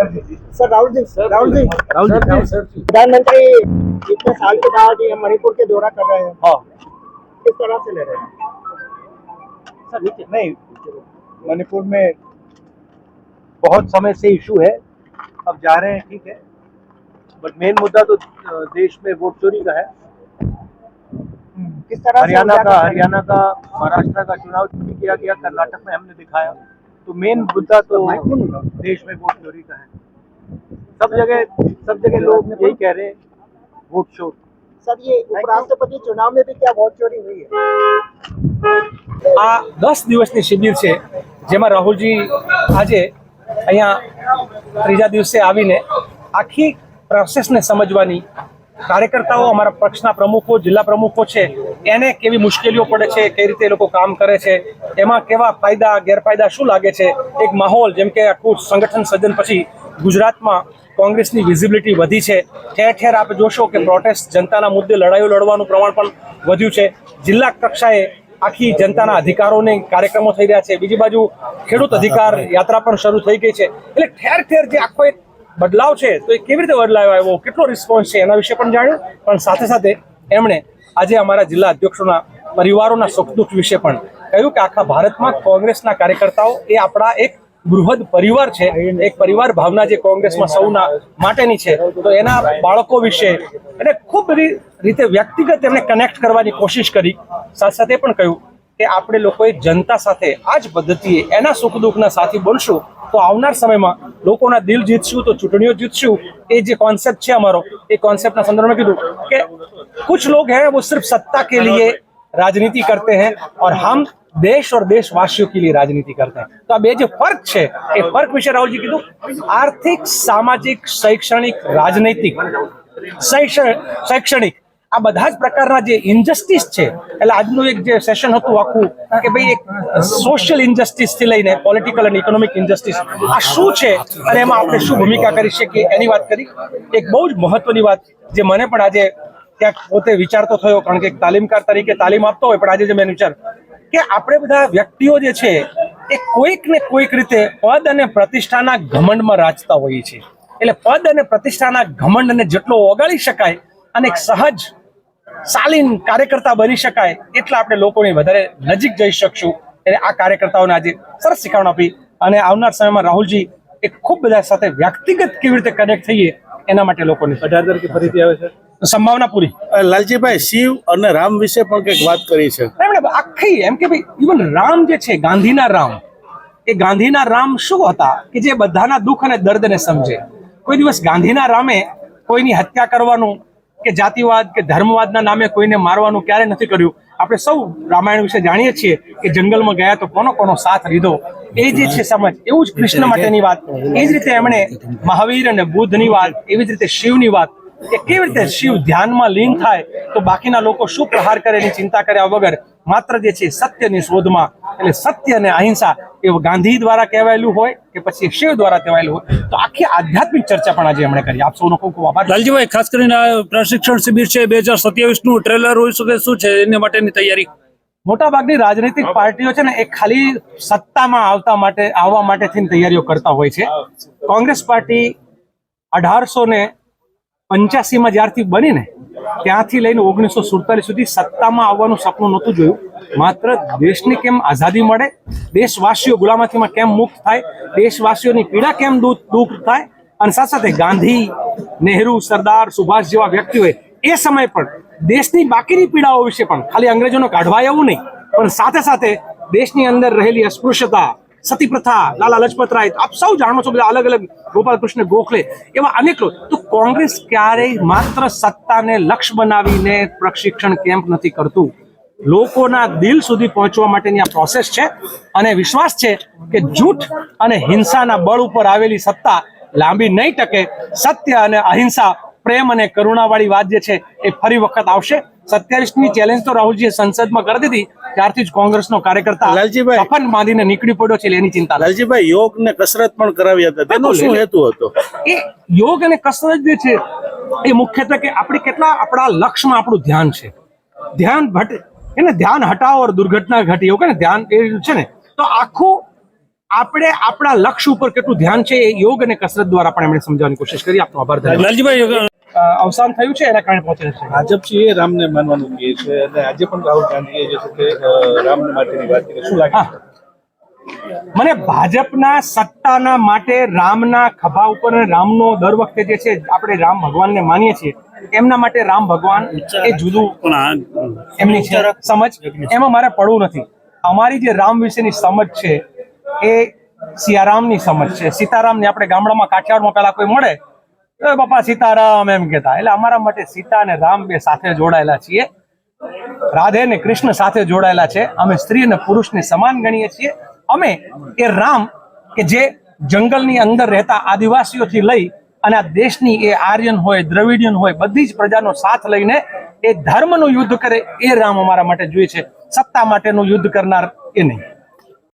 Sir Rahul ji Rahul ji Rahul ji. प्रधानमंत्री इतने साल के बाद ये मणिपुर के दौरा कर रहे हैं। हाँ। किस तरह से ले रहे हैं? सर नहीं मणिपुर में बहुत समय से इशू है। अब जा रहे हैं ठीक है। बट मेन मुद्दा तो देश में वोट चोरी का है। किस तरह हरियाणा का हरियाणा का महाराष्ट्र का चुनाव चोरी किया गया कर्नाटक में हमने दिखाया। तो मेन मुद्दा तो देश में वोट चोरी का है सब जगह सब जगह लोग यही कह रहे हैं वोट चोर सर ये उपराष्ट्रपति चुनाव में भी क्या वोट चोरी हुई है આ દસ દિવસની શિબિર છે જેમાં રાહુલજી આજે અહીંયા ત્રીજા દિવસે આવીને આખી પ્રોસેસને સમજવાની કાર્યકર્તાઓ, અમારા પક્ષના પ્રમુખો, જિલ્લા પ્રમુખો છે, એને કેવી મુશ્કેલીઓ પડે છે, કઈ રીતે એ લોકો કામ કરે છે, એમાં કેવા ફાયદા, ગેરફાયદા શું લાગે છે, એક માહોલ જેમ કે આખું સંગઠન સર્જન પછી ગુજરાતમાં કોંગ્રેસની વિઝિબિલિટી વધી છે. ઠેર ઠેર આપ જોશો કે પ્રોટેસ્ટ જનતાના મુદ્દે લડાઈઓ લડવાનું પ્રમાણ પણ વધ્યું છે. જિલ્લા કક્ષાએ આખી જનતાના અધિકારોને કાર્યક્રમો થઈ રહ્યા છે. બીજી બાજુ ખેડૂત અધિકાર યાત્રા પણ શરૂ થઈ ગઈ છે. એટલે ઠેર ઠેર જે આખો એક બદલાવ છે, તો એ કેવી રીતે બદલાવ આવ્યો? કેટલો રિસ્પોન્સ છે એના વિશે પણ જાણ્યું પણ સાથે સાથે એમણે આજે અમારા જિલ્લા અધ્યક્ષોના, પરિવારોના સુખ દુઃખ વિશે પણ કહ્યું કે આખા ભારતમાં કોંગ્રેસના કાર્યકર્તાઓ એ આપણા એક બૃહદ પરિવાર છે. એક પરિવાર ભાવના જે કોંગ્રેસમાં સૌના માટેની છે. તો એના બાળકો વિશે અને ખૂબ બધી રીતે વ્યક્તિગત એમને કનેક્ટ કરવાની કોશિશ કરી. સાથે સાથે પણ કહ્યું કે આપણે લોકોએ જનતા સાથે આ જ પદ્ધતિએ એના સુખ દુઃખના સાથી બનશું તો આવનાર સમયમાં લોકોના દિલ જીતશું તો ચૂંટણીઓ જીતશું એ જે કોન્સેપ્ટ છે અમારો એ કોન્સેપ્ટના સંદર્ભમાં કીધું કે कुछ लोग हैं वो सिर्फ सत्ता के लिए राजनीति करते हैं और हम देश और देशवासियों के लिए राजनीति करते हैं तो આ બે જે ફર્ક છે એ ફર્ક વિશે રાહુલજી કીધું આર્થિક સામાજિક શૈક્ષણિક રાજનૈતિક શૈક્ષણ શૈક્ષણિક આ બધા જ પ્રકારના જે ઇન્જસ્ટિસ છે, એટલે આજનું એક જે સેશન હતું આખું, કે ભાઈ એક સોશિયલ ઇન્જસ્ટિસથી લઈને પોલિટિકલ અને ઇકોનોમિક ઇન્જસ્ટિસ આ શું છે અને એમાં આપણે શું ભૂમિકા કરી શકીએ એની વાત કરી. એક બહુ જ મહત્વની વાત જે મને પણ આજે ક્યાંક પોતે વિચારતો થયો, કારણ કે એક તાલીમકાર તરીકે તાલીમ આપતો હોય, પણ આજે જે મેં વિચાર કે આપણે બધા વ્યક્તિઓ જે છે, એ કોઈક ને કોઈક રીતે પદ અને પ્રતિષ્ઠાના ઘમંડમાં રાચતા હોઈએ છીએ. એટલે પદ અને પ્રતિષ્ઠાના ઘમંડને જેટલો ઓગાળી શકાય અને એક સહજ શાલીન કાર્યકર્તા બની શકાય એટલા આપણે લોકોની વધારે નજીક જઈ શકશું. એટલે આ કાર્યકર્તાઓને આજે સરસ શીખવણ આપી અને આવનાર સમયમાં રાહુલજી એ ખૂબ બધા સાથે વ્યક્તિગત કેવી રીતે કનેક્ટ થઈએ એના માટે લોકોની અઢાર તારીખે ફરીથી આવે છે? સંભાવના પૂરી. લાલજીભાઈ શિવ અને રામ વિશે પણ કંઈક વાત કરી છે. આખી એમ કે ભાઈ ઇવન રામ જે છે ગાંધીના રામ એ ગાંધીના રામ શું હતા કે જે બધાના દુઃખ અને દર્દને સમજે? કોઈ દિવસ ગાંધીના રામે કોઈની હત્યા કરવાનું કે જાતિવાદ કે ધર્મવાદના નામે કોઈને મારવાનું ક્યારે નથી કર્યું? આપણે સૌ રામાયણ વિશે જાણીએ છીએ કે જંગલમાં ગયા તો કોનો કોનો સાથ લીધો? એ જે છે સમજ, એવું જ કૃષ્ણ માટેની વાત. એ જ રીતે એમણે મહાવીર અને બુદ્ધની વાત, એવી જ રીતે શિવની વાત. કે કેવી રીતે શિવ ધ્યાનમાં લીન થાય તો બાકીના લોકો શું પ્રહાર કરે એની ચિંતા કર્યા વગર માત્ર જે છે સત્યની શોધમાં એટલે સત્ય અને અહિંસા એ ગાંધી દ્વારા કહેવાયેલું હોય કે પછી શિવ દ્વારા કહેવાયેલું હોય. તો આખી આધ્યાત્મિક ચર્ચા પણ આજે એમણે કરી. આપ સૌનો ખૂબ ખૂબ આભાર. લાલજીભાઈ ખાસ કરીને આ પ્રશિક્ષણ શિબિર છે બે હજાર સત્યાવીસનું ટ્રેલર હોઈ શકે શું છે એના માટેની તૈયારી? મોટાભાગની રાજનૈતિક પાર્ટીઓ છે ને એ ખાલી સત્તામાં આવતા માટે આવવા માટેથી તૈયારીઓ કરતા હોય છે. કોંગ્રેસ પાર્ટી અઢારસો ને પંચ્યાસીમાં જ્યારથી બની ને ત્યાંથી લઈને ઓગણીસો સુડતાલીસ સુધી સત્તામાં આવવાનું સપનું નહોતું જોયું. માત્ર દેશને કેમ આઝાદી મળે, દેશવાસીઓ ગુલામાથીમાં કેમ મુક્ત થાય, દેશવાસીઓની પીડા કેમ દૂર થાય, અને સાથે સાથે ગાંધી, નહેરુ, સરદાર, સુભાષ જેવા વ્યક્તિઓએ એ સમય પણ દેશની બાકીની પીડાઓ વિશે પણ ખાલી અંગ્રેજોને કાઢવા એવું નહીં, પણ સાથે સાથે દેશની અંદર રહેલી અસ્પૃશ્યતા સતી પ્રથા, લાલા લજપત રાય, આપ સૌ જાણો છો બધા અલગ અલગ ગોપાલ કૃષ્ણ ગોખલે, એવા અનેક લોકો. તો કોંગ્રેસ ક્યારેય માત્ર સત્તાને લક્ષ્ય બનાવીને પ્રશિક્ષણ કેમ્પ નથી કરતું. લોકોના દિલ સુધી પહોંચવા માટેની આ પ્રોસેસ છે અને વિશ્વાસ છે કે જૂઠ અને હિંસાના બળ ઉપર આવેલી સત્તા લાંબી નહીં ટકે. સત્ય અને અહિંસા, પ્રેમ અને કરુણાવાળી વાત જે છે એ ફરી વખત આવશે. સત્યાવીસમી ચેલેન્જ તો રાહુલજીએ સંસદમાં કરી દીધી. ત્યારથી જ કોંગ્રેસનો કાર્યકર્તા લાલજીભાઈ. કફન બાંધીને નીકળી પડ્યો છે એની ચિંતા લાલજીભાઈ યોગ ને કસરત પણ કરાવી હતા. તેનો શું હેતુ હતો? એ યોગ અને કસરત જે છે એ મુખ્યત્વે કે આપણે કેટલા આપણા લક્ષ્યમાં આપણું ધ્યાન છે. ધ્યાન ભટ એને ધ્યાન હટાવો ઓર દુર્ઘટના ઘટી એવું કે ને ધ્યાન એ છે ને. તો આખું આપણે આપણા લક્ષ્ય ઉપર કેટલું ધ્યાન છે એ યોગ અને કસરત દ્વારા પણ એમણે સમજાવવાની કોશિશ કરી. આપનો આભાર ધન્યવાદ. અવસાન થયું છે એના કારણે પહોંચે છે? ભાજપ છે એ રામને માનવાનું કહે છે અને આજે પણ રાહુલ ગાંધીએ જે છે તે રામ માટેની વાત કરી. શું લાગે મને ભાજપના સત્તાના માટે રામના ખભા ઉપર રામનો દર વખતે જે છે આપણે રામ ભગવાનને માનીએ છીએ એમના માટે રામ ભગવાન એ જુદું પણ એમની છે. સમજ? એમાં મારે પડવું નથી. અમારી જે રામ વિશેની સમજ છે એ સિયારામની સમજ છે. સીતારામને આપણે ગામડામાં કાઠિયાવાડમાં પહેલા કોઈ મળે બાપા સીતારામ એમ કેતા એટલે અમારા માટે સીતા અને રામ બે સાથે જોડાયેલા છીએ. રાધે ને કૃષ્ણ સાથે જોડાયેલા છે. અમે સ્ત્રી અને પુરુષને સમાન ગણીએ છીએ. અમે એ રામ કે જે જંગલની અંદર રહેતા આદિવાસીઓથી લઈ અને આ દેશની એ આર્યન હોય, દ્રવિડિયન હોય, બધી જ પ્રજાનો સાથ લઈને એ ધર્મનું યુદ્ધ કરે એ રામ અમારા માટે જોઈએ છે. સત્તા માટેનું યુદ્ધ કરનાર એ નહીં.